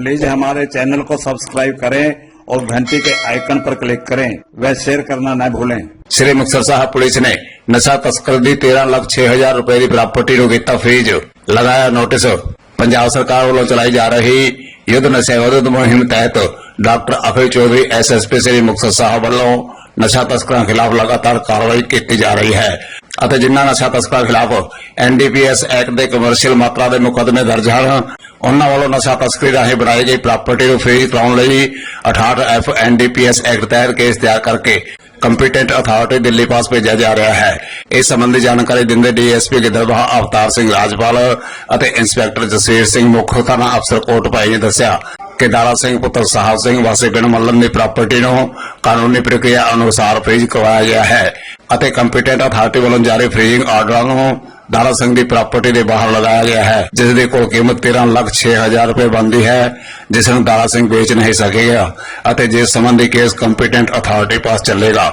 Please हमारे channel को subscribe करें और घंटी के आइकन पर क्लिक करें व शेयर करना न भूलें ਸ੍ਰੀ ਮੁਕਤਸਰ ਸਾਹਿਬ ਪੁਲਿਸ ਨੇ ਨਸ਼ਾ ਤਸਕਰ ਦੀ 13 ਲੱਖ 6000 ਰੁਪਏ ਦੀ ਪ੍ਰਾਪਰਟੀ ਨੂੰ ਕੀਤਾ ਫ੍ਰੀਜ ਲਗਾਇਆ ਨੋਟਿਸ ਪੰਜਾਬ ਸਰਕਾਰ ਵੱਲੋਂ ਚਲਾਈ ਜਾ ਰਹੀ ਯੁੱਧ ਨਸ਼ਾ ਵਿਰੋਧ ਮੁਹਿੰਮ ਤਹਿਤ ਡਾਕਟਰ ਅਭੈ ਚੌਧਰੀ ਐਸਐਸਪੀ ਸ੍ਰੀ ਮੁਕਤਸਰ ਸਾਹਿਬ ਵੱਲੋਂ ਨਸ਼ਾ ਤਸਕਰਾਂ ਖਿਲਾਫ ਲਗਾਤਾਰ ਕਾਰਵਾਈ ਕੀਤੀ ਜਾ ਰਹੀ ਹੈ ਅਤੇ ਜਿਨ੍ਹਾਂ ਨਸ਼ਾ ਤਸਕਰਾਂ ਖਿਲਾਫ ਐਨਡੀਪੀਐਸ ਐਕਟ ਦੇ ਕਮਰਸ਼ੀਅਲ ਮਾਤਰਾ ਦੇ ਮੁਕੱਦਮੇ ਦਰਜ ਹਨ ਉਹਨਾਂ ਵੱਲੋਂ ਨਸ਼ਾ ਤਸਕਰੀ ਰਾਹੀਂ ਬਣਾਈ ਗਈ ਪ੍ਰਾਪਰਟੀ ਨੂੰ ਫ੍ਰੀਜ਼ ਕਰਾਉਣ ਲਈ 68 ਐਫ ਐਨਡੀਪੀਐਸ ਐਕਟ ਤਹਿਤ ਕੇਸ ਤਿਆਰ ਕਰਕੇ ਕੰਪੀਟੈਂਟ ਅਥਾਰਟੀ ਦਿੱਲੀ ਪਾਸ ਭੇਜਿਆ ਜਾ ਰਿਹਾ ਹੈ। ਇਸ ਸੰਬੰਧੀ ਜਾਣਕਾਰੀ ਦਿੰਦੇ ਡੀਐਸਪੀ ਗਿੱਦੜਬਾਹਾ ਅਵਤਾਰ ਸਿੰਘ ਰਾਜਪਾਲ ਅਤੇ ਇੰਸਪੈਕਟਰ ਜਸਵੀਰ ਸਿੰਘ ਮੁੱਖ ਥਾਣਾ ਅਫਸਰ ਕੋਟ ਭਾਈ ਨੇ ਦੱਸਿਆ ਕਿ ਦਾਰਾ ਸਿੰਘ ਪੁੱਤਰ ਸਾਹਿਬ ਸਿੰਘ ਵਾਸੀ ਪਿੰਡ ਮੱਲਨ ਦੀ ਪ੍ਰਾਪਰਟੀ ਨੂੰ ਕਾਨੂੰਨੀ ਪ੍ਰਕਿਰਿਆ ਅਨੁਸਾਰ ਫ੍ਰੀਜ਼ ਕਰਵਾਇਆ ਗਿਆ ਹੈ ਅਤੇ ਕੰਪੀਟੈਂਟ ਅਥਾਰਟੀ ਵੱਲੋਂ ਜਾਰੀ ਫ੍ਰੀਜ਼ਿੰਗ ਆਰਡਰਾਂ ਨੂੰ ਦਾਰਾ ਸਿੰਘ ਦੀ ਪ੍ਰਾਪਰਟੀ ਦੇ ਬਾਹਰ ਲਗਾਇਆ ਗਿਆ ਹੈ ਜਿਸ ਦੀ ਕੁੱਲ ਕੀਮਤ 13 ਲੱਖ 6000 ਰੁਪਏ ਬਣਦੀ ਹੈ ਜਿਸ ਨੂੰ ਦਾਰਾ ਸਿੰਘ ਵੇਚ ਨਹੀਂ ਸਕੇਗਾ ਅਤੇ ਜਿਸ ਸੰਬੰਧੀ ਕੇਸ ਕੰਪੀਟੈਂਟ ਅਥਾਰਟੀ ਪਾਸ ਚੱਲੇਗਾ।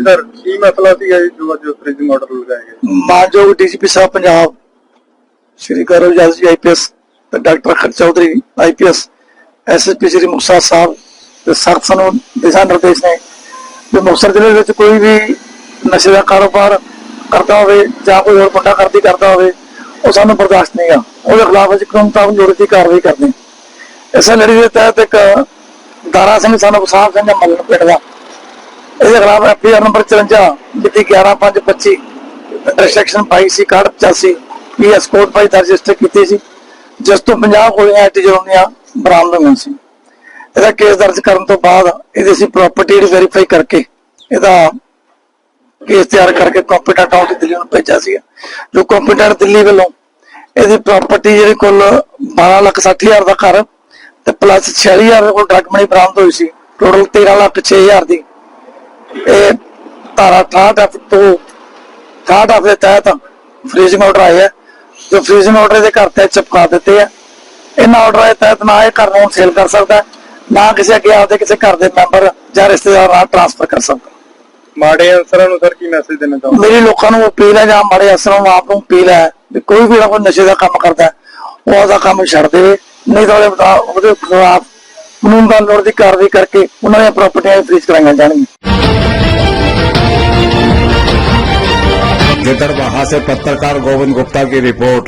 ਸਰ ਕੀ ਮਸਲਾ ਸੀਗਾ ਜੀ ਜੋ ਅੱਜ ਫ੍ਰਿਜਿੰਗ ਆਰਡਰ ਲਗਾਇਆ ਗਿਆ? ਮਾਨਯੋਗ ਡੀਜੀਪੀ ਸਾਹਿਬ ਪੰਜਾਬ ਸ਼੍ਰੀ ਗੌਰਵ ਜਲ ਜੀ ਆਈਪੀਐਸ ਤੇ ਡਾਕਟਰ ਖਰ ਚੌਧਰੀ ਆਈਪੀਐਸ ਐਸਐਸਪੀ ਸ਼੍ਰੀ ਮੁਕਤਸਰ ਸਾਹਿਬ ਤੇ ਸਖਤ ਸਾਨੂੰ ਦਿਸ਼ਾ ਨਿਰਦੇਸ਼ ਨੇ ਕਿ ਮੁਕਤਸਰ ਜ਼ਿਲ੍ਹੇ ਵਿੱਚ ਕੋਈ ਵੀ ਨਸ਼ੇ ਦਾ ਕਾਰੋਬਾਰ ਕਰਦਾ ਹੋਵੇ ਜਾਂ ਕੋਈ ਹੋਰ ਬੰਦਾ ਕਰਦੀ ਕਰਦਾ ਹੋਵੇ, ਉਹ ਸਾਨੂੰ ਬਰਦਾਸ਼ਤ ਨਹੀਂ ਆ। ਉਹਦੇ ਖਿਲਾਫ ਅਸੀਂ ਕਾਨੂੰਨ ਤਾਬ ਲੋੜ ਕਾਰਵਾਈ ਕਰਦੇ ਹਾਂ। ਲੜੀ ਦੇ ਤਹਿਤ ਇੱਕ ਦਾਰਾ ਸਿੰਘ ਸਾਨੂੰ ਸਾਹਿਬ ਸਿੰਘ ਮੱਲਣ ਪਿੰਡ ਦਾ ਇਹਦੇ ਖਿਲਾਫ ਐਫਆਈਆਰ ਨੰਬਰ 54 ਮਿਤੀ 11525 ਰਜਿਸਟ੍ਰੇਸ਼ਨ ਪਾਈ ਸੀ 85 ਪੀਐਸ ਕੋਡ ਪਾਈ ਦਰਜ ਰਜਿਸਟਰ ਕੀਤੀ ਸੀ। ਜਿਸ ਤੋਂ 50 ਗੋਲੀਆਂ ਐਂਟੀ ਦੀਆਂ ਬਰਾਮਦ ਹੋਈਆਂ ਸੀ। ਇਹਦਾ ਕੇਸ ਦਰਜ ਕਰਨ ਤੋਂ ਬਾਅਦ ਇਹਦੀ ਅਸੀਂ ਪ੍ਰਾਪਰਟੀ ਵੈਰੀਫਾਈ ਕਰਕੇ ਇਹਦਾ ਕੇਸ ਤਿਆਰ ਕਰਕੇ ਕੰਪੀਟੈਂਟ ਆਊਟ ਦਿੱਲੀ ਨੂੰ ਭੇਜਿਆ ਸੀ ਜੋ ਕੰਪੀਟੈਂਟ ਦਿੱਲੀ ਵੱਲੋਂ ਇਹਦੀ ਪ੍ਰਾਪਰਟੀ ਜਿਹੜੀ ਕੁੱਲ 12 ਲੱਖ 60 ਦਾ ਘਰ ਤੇ ਪਲੱਸ 46 ਦੇ ਕੋਲ ਡਰਗ ਮਨੀ ਬਰਾਮਦ ਹੋਈ ਸੀ। ਟੋਟਲ 13 ਲੱਖ 6 ਦੀ। ਇਹ ਧਾਰਾ 68 ਐਫ ਤੋਂ 68 ਐਫ ਦੇ ਤਹਿਤ ਫ੍ਰੀਜ਼ਿੰਗ ਆਰਡਰ ਆਇਆ ਜੋ ਫ੍ਰੀਜ਼ਿੰਗ ਆਰਡਰ ਦੇ ਘਰ ਤੇ ਚਪਕਾ ਦਿੱਤੇ ਆ। ਇਹਨਾਂ ਆਰਡਰ ਦੇ ਤਹਿਤ ਨਾ ਇਹ ਘਰ ਨੂੰ ਸੇਲ ਕਰ ਸਕਦਾ, ਨਾ ਕਿਸੇ ਅੱਗੇ ਆਪਦੇ ਕਿਸੇ ਘਰ ਦੇ ਮੈਂਬਰ ਜਾਂ ਰਿਸ਼ਤੇਦਾਰ ਨਾਲ ਟ੍ਰਾਂਸਫਰ ਕਰ ਸਕਦਾ। ਮਾੜੇ ਅਨਸਰਾਂ ਨੂੰ ਸਰ ਕੀ ਮੈਸੇਜ ਦੇਣਾ ਚਾਹੁੰਦੇ ਮੇਰੀ ਲੋਕਾਂ ਨੂੰ ਅਪੀਲ ਹੈ ਜਾਂ ਮਾੜੇ ਅਸਰਾਂ ਨੂੰ ਆਪ ਨੂੰ ਅਪੀਲ ਹੈ ਵੀ ਕੋਈ ਵੀ ਜਿਹੜਾ ਕੋਈ ਨਸ਼ੇ ਦਾ ਕੰਮ ਕਰਦਾ ਹੈ, ਉਹ ਆਪਦਾ ਕੰਮ ਛੱਡ ਦੇਵੇ ਨਹੀਂ ਤਾਂ ਉਹਦੇ ਬਤਾ- ਉਹਦੇ ਖਿਲਾਫ ਕਾਨੂੰਨ ਦਾ ਲੋੜ ਦੀ ਕਾਰਵਾਈ ਕਰਕੇ ਉਹਨਾਂ ਦੀਆਂ ਪ੍ਰਾਪਰਟੀਆਂ ਫ੍ਰੀਜ਼ ਕਰਾਈਆਂ ਜਾਣਗੀਆਂ गिदड़बाहा से पत्रकार गोविंद गुप्ता की रिपोर्ट